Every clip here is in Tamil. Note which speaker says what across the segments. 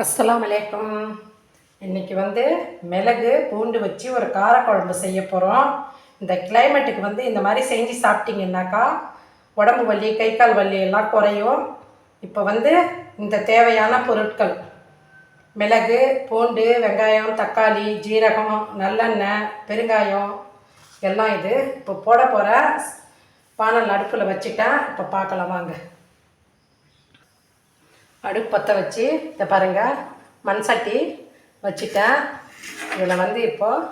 Speaker 1: அஸ்லாம் வலைக்கம் இன்னைக்கு வந்து மிளகு பூண்டு வச்சு ஒரு காரக்குழம்பு செய்ய போகிறோம் இந்த கிளைமேட்டுக்கு வந்து இந்த மாதிரி செஞ்சு சாப்பிட்டீங்கன்னாக்கா உடம்பு வலி கை கால் வலி எல்லாம் குறையும். இப்போ வந்து இந்த தேவையான பொருட்கள். மிளகு பூண்டு வெங்காயம் தக்காளி ஜீரகம் நல்லெண்ணெய் பெருங்காயம் எல்லாம் இது இப்போ போட போகிற பானல் அடுப்பில் வச்சுட்டேன். இப்போ பார்க்கலாம் வாங்க. அடுப்பு பற்ற வச்சு இதை பாருங்கள் மண் சட்டி வச்சுட்டேன். இதில் வந்து இப்போது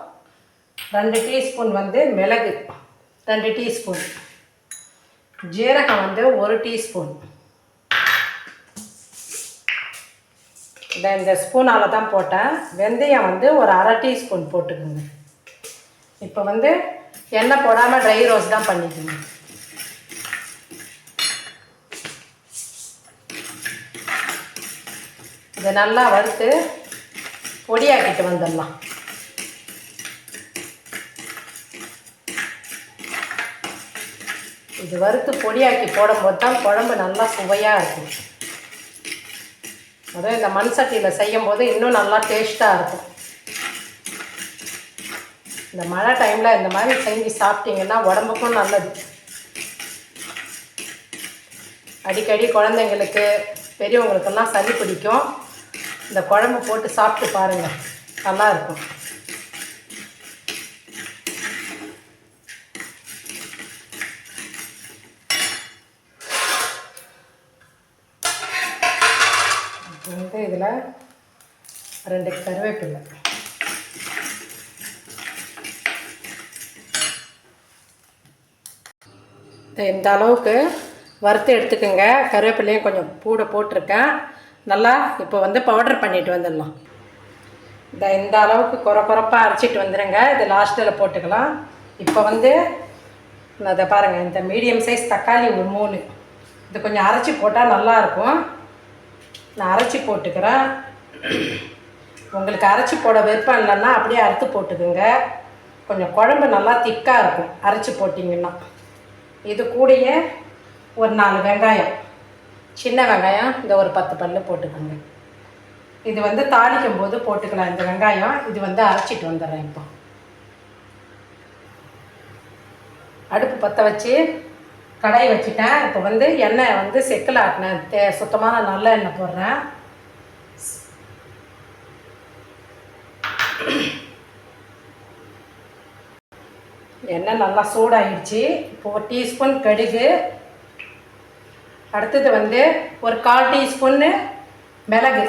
Speaker 1: ரெண்டு டீஸ்பூன் வந்து மிளகு ரெண்டு டீஸ்பூன். ஜீரகம் வந்து ஒரு டீஸ்பூன். இதை இந்த ஸ்பூனால் தான் போட்டேன். வெந்தயம் வந்து ஒரு அரை டீஸ்பூன் போட்டுக்கோங்க. இப்போ வந்து எண்ணெய் போடாமல் ட்ரை ரோஸ் தான் பண்ணிக்கோங்க. இதை நல்லா வறுத்து பொடியாக்கிட்டு வந்துடலாம். இது வறுத்து பொடியாக்கி போடும்போது தான் குழம்பு நல்லா சுவையாக இருக்கும். அதுவும் இந்த மண் சட்டியில் செய்யும் போது இன்னும் நல்லா டேஸ்ட்டாக இருக்கும். இந்த மழை டைமில் இந்த மாதிரி செஞ்சு சாப்பிட்டீங்கன்னா உடம்புக்கும் நல்லது. அடிக்கடி குழந்தைங்களுக்கு பெரியவங்களுக்கெல்லாம் சளி பிடிக்கும். இந்த குழம்பு போட்டு சாப்பிட்டு பாருங்கள் நல்லாயிருக்கும் வந்து இதில் ரெண்டு கருவேப்பில்லை இந்த அளவுக்கு வறுத்து எடுத்துக்கோங்க. கருவேப்பிலையும் கொஞ்சம் பூடை போட்டிருக்கேன். நல்லா இப்போ வந்து பவுடர் பண்ணிட்டு வந்துடலாம். இந்த இந்த அளவுக்கு குறை குறைப்பாக அரைச்சிட்டு வந்துடுங்க இது லாஸ்ட்டில் போட்டுக்கலாம். இப்போ வந்து அதை பாருங்கள் இந்த மீடியம் சைஸ் தக்காளி ஒரு மூணு இது கொஞ்சம் அரைச்சி போட்டால் நல்லாயிருக்கும் நான் அரைச்சி போட்டுக்கிறேன். உங்களுக்கு அரைச்சி போட விருப்பம் இல்லைன்னா அப்படியே அறுத்து போட்டுக்குங்க. கொஞ்சம் குழம்பு நல்லா திக்காக இருக்கும். அரைச்சி போட்டிங்கன்னா. இது கூடயே ஒரு நாலு வெங்காயம். சின்ன வெங்காயம் இந்த ஒரு பத்து பல்லு போட்டுக்கோங்க. இது வந்து தாளிக்கும் போது போட்டுக்கலாம். இந்த வெங்காயம் இது வந்து அரைச்சிட்டு வந்துடுறேன் இப்போ. அடுப்பு பற்ற வச்சு கடாய் வச்சுட்டேன். இப்போ வந்து எண்ணெய் வந்து செக்கில் ஆட்டினேன். தே சுத்தமான நல்ல எண்ணெய் போடுறேன். எண்ணெய் நல்லா சூடாயிடுச்சு. இப்போ ஒரு டீஸ்பூன் கடுகு அடுத்தது வந்து ஒரு கால் டீஸ்பூன்னு மிளகு.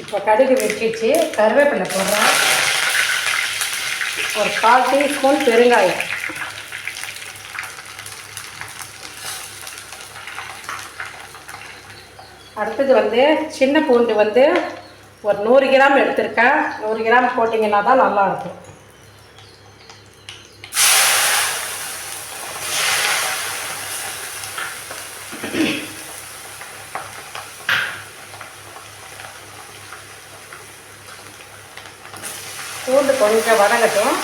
Speaker 1: இப்போ கடுகு வெட்டிச்சு கருவேப்பிலை போடுறோம். ஒரு கால் டீஸ்பூன் பெருங்காயம். அடுத்தது வந்து சின்ன பூண்டு வந்து ஒரு நூறு கிராம் எடுத்திருக்கேன். நூறு கிராம் போட்டிங்கன்னா தான் நல்லாயிருக்கும் பூண்டு கொஞ்சம் வதங்கட்டும்.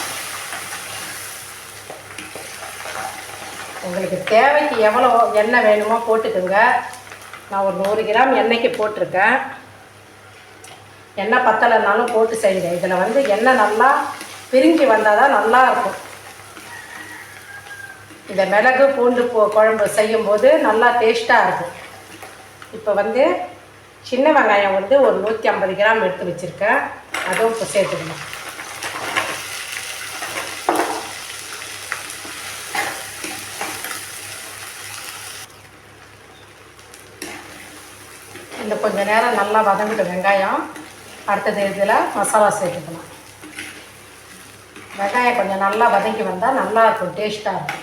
Speaker 1: உங்களுக்கு தேவைக்கு எவ்வளோ எண்ணெய் வேணுமோ போட்டுக்கோங்க. நான் ஒரு நூறு கிராம் எண்ணெய்க்கு போட்டிருக்கேன். எண்ணெய் பத்தலைனாலும் போட்டு செய்யுங்க. இதில் வந்து எண்ணெய் நல்லா பிரிஞ்சு வந்தால் தான் நல்லா இருக்கும். இந்த மிளகு பூண்டு போ குழம்பு செய்யும்போது நல்லா டேஸ்ட்டாக இருக்கும். இப்போ வந்து சின்ன வெங்காயம் வந்து ஒரு நூற்றி ஐம்பது கிராம் எடுத்து வச்சுருக்கேன். அதுவும் இப்போ சேர்த்துக்கணும். இந்த கொஞ்ச நேரம் நல்லா வதங்கிட்ட வெங்காயம் அடுத்தது இதில் மசாலா சேர்த்துக்கலாம். வெங்காயம் கொஞ்சம் நல்லா வதங்கி வந்தால் நல்லா இருக்கும் டேஸ்ட்டாக இருக்கும்.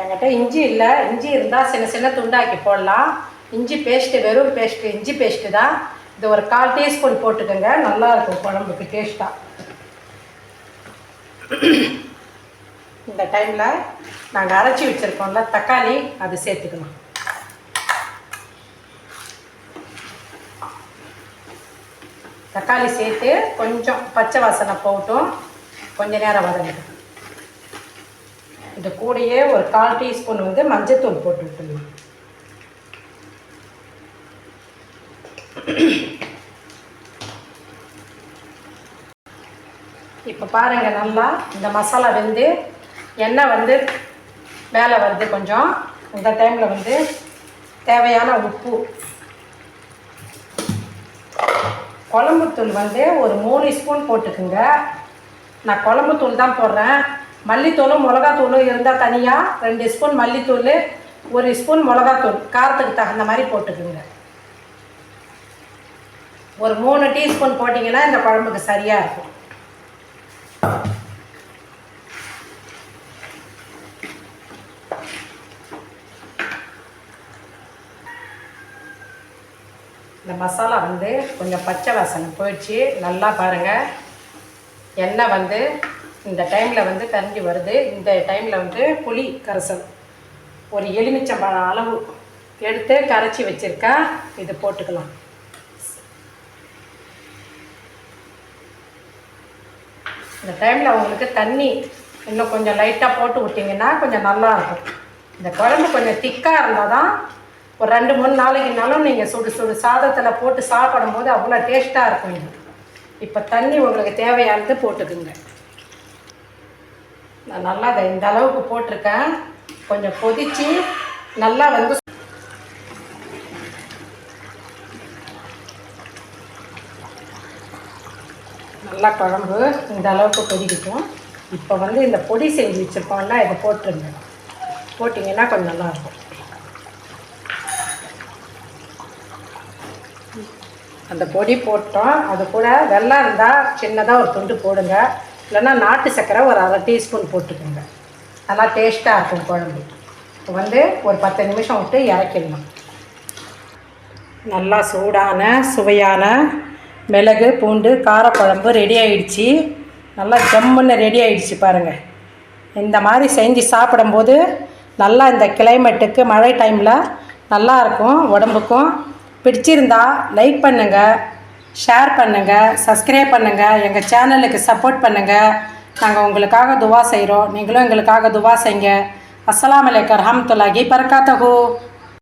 Speaker 1: என்கிட்ட இஞ்சி இல்லை இஞ்சி இருந்தால் சின்ன சின்ன துண்டாக்கி போடலாம். இஞ்சி பேஸ்ட்டு வெறும் பேஸ்ட்டு இஞ்சி பேஸ்ட்டு தான். இது ஒரு கால் டீஸ்பூன் போட்டுக்கோங்க நல்லா இருக்கும் குழம்புக்கு டேஸ்ட்டாக இந்த டைமில் நாங்கள் அரைச்சி வச்சுருக்கோம்ல தக்காளி அது சேர்த்துக்கலாம் தக்காளி சேர்த்து கொஞ்சம் பச்சை வாசனை போட்டும் கொஞ்ச நேரம் வதங்கட்டும். இது கூடயே ஒரு கால் டீஸ்பூன் வந்து மஞ்சத்தூள் போட்டு விட்டுருணும் இப்போ பாருங்கள் நல்லா இந்த மசாலா வெந்து எண்ணெய் வந்து மேலே வந்து கொஞ்சம் இந்த டைமில் வந்து தேவையான உப்பு. குழம்புத்தூள் வந்து ஒரு மூணு ஸ்பூன் போட்டுக்குங்க. நான் குழம்புத்தூள் தான் போடுறேன். மல்லித்தூளும் மிளகாத்தூளும் இருந்தால் தனியாக ரெண்டு ஸ்பூன் மல்லித்தூள் ஒரு ஸ்பூன் மிளகாத்தூள் காரத்துக்கு தகுந்த மாதிரி போட்டுக்குங்க. ஒரு மூணு டீஸ்பூன் போட்டிங்கன்னா இந்த குழம்புக்கு சரியாக இருக்கும். இந்த மசாலா வந்து கொஞ்சம் பச்சை வாசனை போயிடுச்சு. நல்லா பாருங்கள் எண்ணெய் வந்து இந்த டைமில் வந்து கரைஞ்சி வருது. இந்த டைமில் வந்து புளி கரைசல். ஒரு எலுமிச்சம்பழம் அளவு எடுத்து கரைச்சி வச்சுருக்கா. இது போட்டுக்கலாம். இந்த டைமில் உங்களுக்கு தண்ணி இன்னும் கொஞ்சம் லைட்டாக போட்டு விட்டிங்கன்னா கொஞ்சம் நல்லாயிருக்கும் இந்த குழம்பு கொஞ்சம் திக்காக இருந்தால் தான் ஒரு ரெண்டு மூணு நாளைக்குனாலும் நீங்கள் சுடு சுடு சாதத்தில் போட்டு சாப்பிடும் போது அவ்வளோ டேஸ்ட்டாக இருக்கும் இது. இப்போ தண்ணி உங்களுக்கு தேவையானது போட்டுக்குங்க. நான் நல்லா அதை இந்த அளவுக்கு போட்டிருக்கேன். கொஞ்சம் கொதித்து நல்லா வந்து நல்லா குழம்பு இந்த அளவுக்கு கொதிக்கட்டும். இப்போ வந்து இந்த பொடி செஞ்சு வச்சுருக்கோம்ல இதை போட்டுருங்க. போட்டிங்கன்னா கொஞ்சம் நல்லாயிருக்கும் அந்த பொடி போட்டோம். அது கூட வெள்ளம் இருந்தால் சின்னதாக ஒரு துண்டு போடுங்க. இல்லைன்னா நாட்டு சர்க்கரை ஒரு அரை டீஸ்பூன் போட்டுக்கோங்க. நல்லா டேஸ்ட்டாக இருக்கும் குழம்பு. இப்போ வந்து ஒரு பத்து நிமிஷம் விட்டு இறக்கிடணும். நல்லா சூடான சுவையான மிளகு பூண்டு காரக்குழம்பு ரெடி ஆயிடுச்சு. நல்லா ஜம்முன்னு ரெடி ஆயிடுச்சு பாருங்கள் இந்த மாதிரி செஞ்சு சாப்பிடும்போது நல்லா இந்த கிளைமேட்டுக்கு மழை டைமில் நல்லா இருக்கும் உடம்புக்கும். பிடிச்சிருந்தா லைக் பண்ணுங்கள் ஷேர் பண்ணுங்கள் சப்ஸ்கிரைப் பண்ணுங்கள் எங்கள் சேனலுக்கு சப்போர்ட் பண்ணுங்கள் நாங்கள் உங்களுக்காக துவா செய்கிறோம் நீங்களும் எங்களுக்காக துவா செய்யுங்க. அஸ்லாம் அலைக்கும் ரஹமத்துல்லாஹி பரகாத்தஹூ